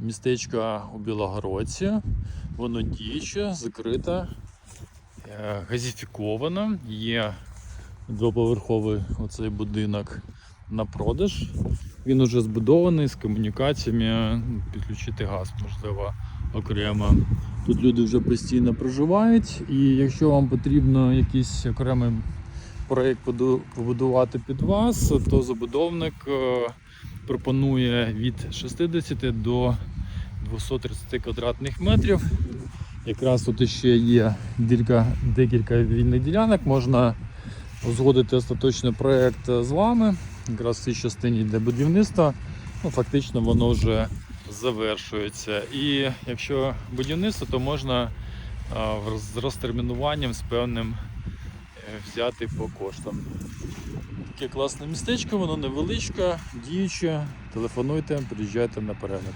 містечко у Білогородці. Воно діюче, закрите, е, газифіковано. Є двоповерховий оцей будинок на продаж. Він уже збудований з комунікаціями, ну, підключити газ, можливо, окремо. Тут люди вже постійно проживають, і якщо вам потрібно якийсь окремий проєкт побудувати під вас, то забудовник е, пропонує від 60 до 230 квадратних метрів. Якраз тут ще є декілька, декілька вільних ділянок. Можна узгодити остаточний проєкт з вами. Якраз в цій частині для будівництва. Ну, фактично воно вже завершується. І якщо будівництво, то можна роз- з розтермінуванням з певним е, взяти по коштам. Таке класне містечко, воно невеличке, діюче. Телефонуйте, приїжджайте на перегляд.